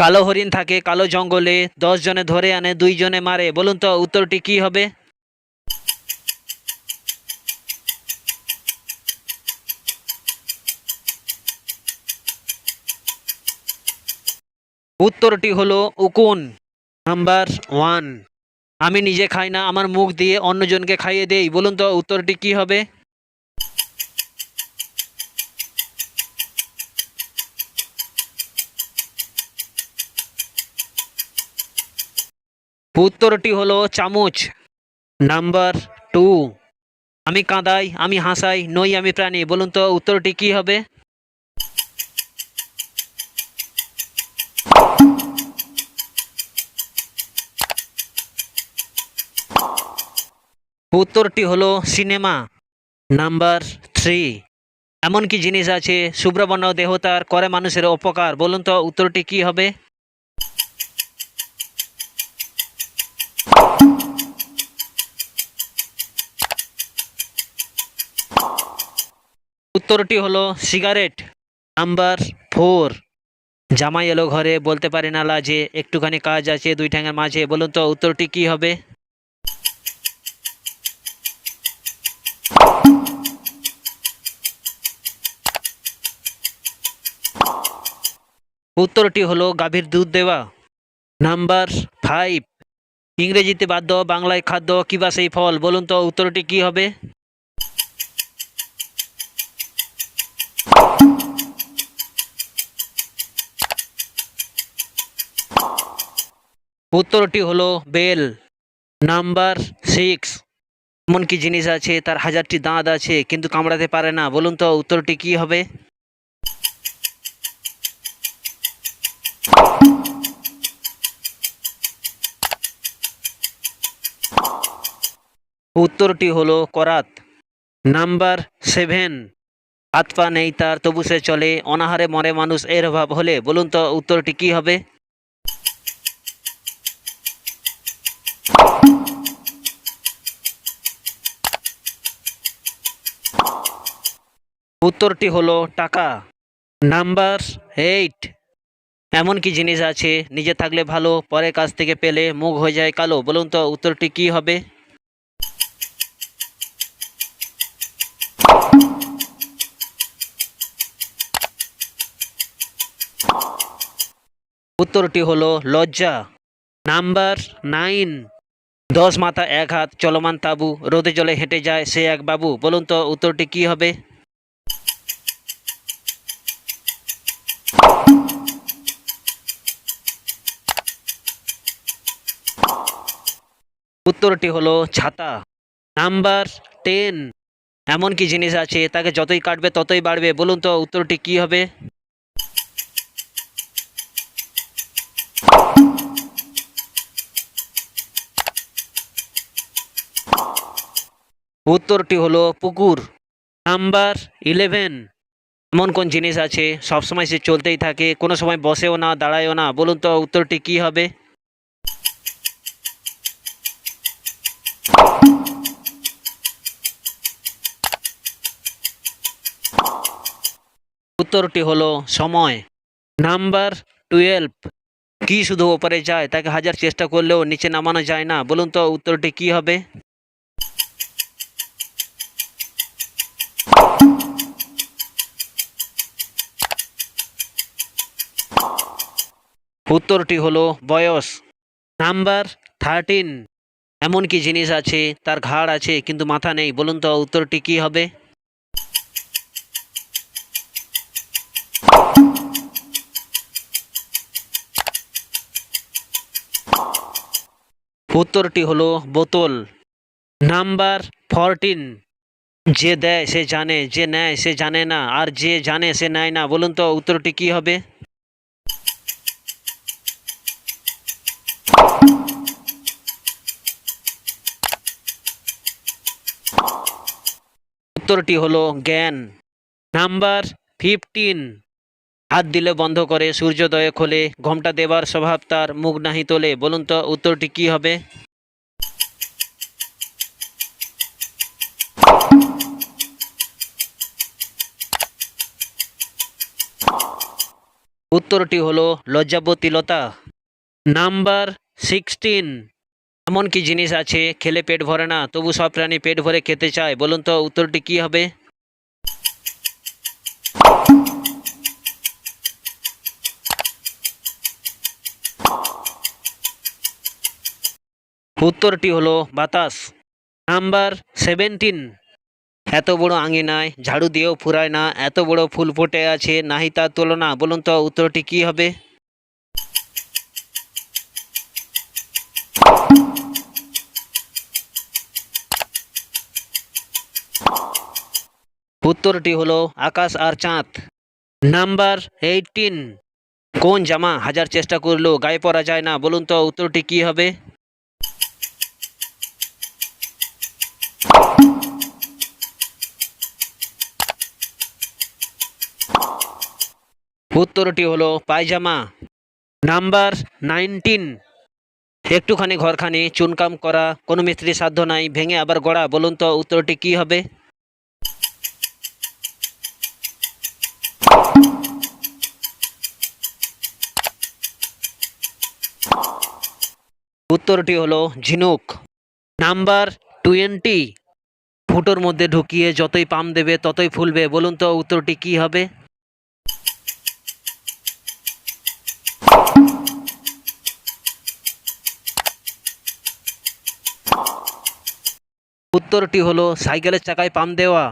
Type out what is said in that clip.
কালো হরিণ থাকে, কালো জঙ্গলে দশ জনে ধরে আনে, দুই জনে মারে। বলুন তো, উত্তরটি কি হবে? উত্তরটি হলো উকুন, নাম্বার ওয়ান। আমি নিজে খাই না, আমার মুখ দিয়ে অন্যজনকে খাইয়ে দেই। বলুন তো, উত্তরটি কি হবে? উত্তরটি হলো চামচ। Number two. আমি কাঁদাই, আমি হাসাই, নই আমি প্রাণী। বলুন তো, উত্তরটি কি হবে? উত্তরটি হলো সিনেমা। Number three. এমন কি জিনিস আছে? শুভ্রবর্ণ দেহতার, করে মানুষের উপকার বলুন তো, উত্তরটি কি হবে? উত্তরটি হলো সিগারেট। Number four. জামাই এলো ঘরে, বলতে পারে না লাজে, একটুখানি কাজ আছে, দুই ঠ্যাঙের মাঝে। বলুন তো, উত্তরটি কি হবে? উত্তরটি হলো গাভীর দুধ দেওয়া। Number five. ইংরেজিতে বাদ্য, বাংলায় খাদ্য কিবা সেই ফল? বলুন তো, উত্তরটি কি হবে? উত্তরটি হলো বেল। Number six. এমন কি জিনিস আছে, তার হাজারটি দাঁত আছে, কিন্তু কামড়াতে পারে না। বলুন তো উত্তরটি কি হবে? উত্তরটি হলো করাত। Number seven. পা নেই তার, তবু সে চলে। অনাহারে মরে মানুষ এর অভাব হলে, বলুন তো উত্তরটি কি হবে? উত্তরটি হলো টাকা। Number eight. এমন কি জিনিস আছে, নিজে থাকলে ভালো পরের কাছ থেকে পেলে মুখ হয়ে যায় কালো। বলুন তো উত্তরটি কি হবে? উত্তরটি হলো লজ্জা। Number nine. দশ মাথা এক হাত চলমান তাবু, রোদে জলে হেঁটে যায় সে এক বাবু। বলুন তো উত্তরটি কি হবে? উত্তরটি হলো ছাতা। নাম্বার টেন এমন কি জিনিস আছে, তাকে যতই কাটবে ততই বাড়বে। বলুন তো উত্তরটি কি হবে? উত্তরটি হলো পুকুর। নাম্বার ইলেভেন এমন কোন জিনিস আছে, সবসময় সে চলতেই থাকে, কোনো সময় বসেও না, দাঁড়ায়ও না। বলুন তো উত্তরটি কি হবে? উত্তরটি হলো সময়। Number twelve. কি শুধু ওপরে যায়, তাকে হাজার চেষ্টা করলেও নিচে নামানো যায় না। বলুন তো উত্তরটি কি হবে? উত্তরটি হলো বয়স। Number thirteen. এমন কি জিনিস আছে, তার ঘাড় আছে, কিন্তু মাথা নেই। বলুন তো উত্তরটি কি হবে? উত্তরটি হলো বোতল। Number fourteen. যে দেয় সে জানে, যে নেয় সে জানে না, আর যে জানে সে নেয় না। বলুন তো উত্তরটি কি হবে? উত্তরটি হলো জ্ঞান। Number fifteen. হাত দিলে বন্ধ করে, সূর্যোদয়ে খোলে, ঘোমটা দেবার স্বভাব তার মুখ নাহি তোলে। বলুন তো, উত্তরটি কি হবে? উত্তরটি হলো লজ্জাবতী লতা নাম্বার সিক্সটিন। এমন কি জিনিস আছে, খেলে পেট ভরে না, তবু সব প্রাণী পেট ভরে খেতে চায়। বলুন তো, উত্তরটি কি হবে? উত্তরটি হলো বাতাস। Number seventeen. এত বড় আঙিনায় ঝাড়ু দিয়েও ফুরায় না, এত বড় ফুল ফুটে আছে, নাহি তার তুলনা। বলুন তো, উত্তরটি কি হবে? উত্তরটি হলো আকাশ আর চাঁদ। নাম্বার এইটিন কোন জামা হাজার চেষ্টা করলেও গায়ে পরা যায় না? বলুন তো, উত্তরটি কি হবে? উত্তরটি হলো পায়জামা নাম্বার নাইনটিন। একটুখানি ঘরখানি, চুনকাম করা, কোনো মিস্ত্রি সাধ্য নাই, ভেঙে আবার গড়া। বলুন তো উত্তরটি কি হবে? উত্তরটি হলো ঝিনুক। Number twenty. ফুটোর মধ্যে ঢুকিয়ে যতই পাম দেবে, ততই ফুলবে। বলুন তো উত্তরটি কি হবে? উত্তরটি হলো সাইকেলের চাকায় পাম্প দেওয়া।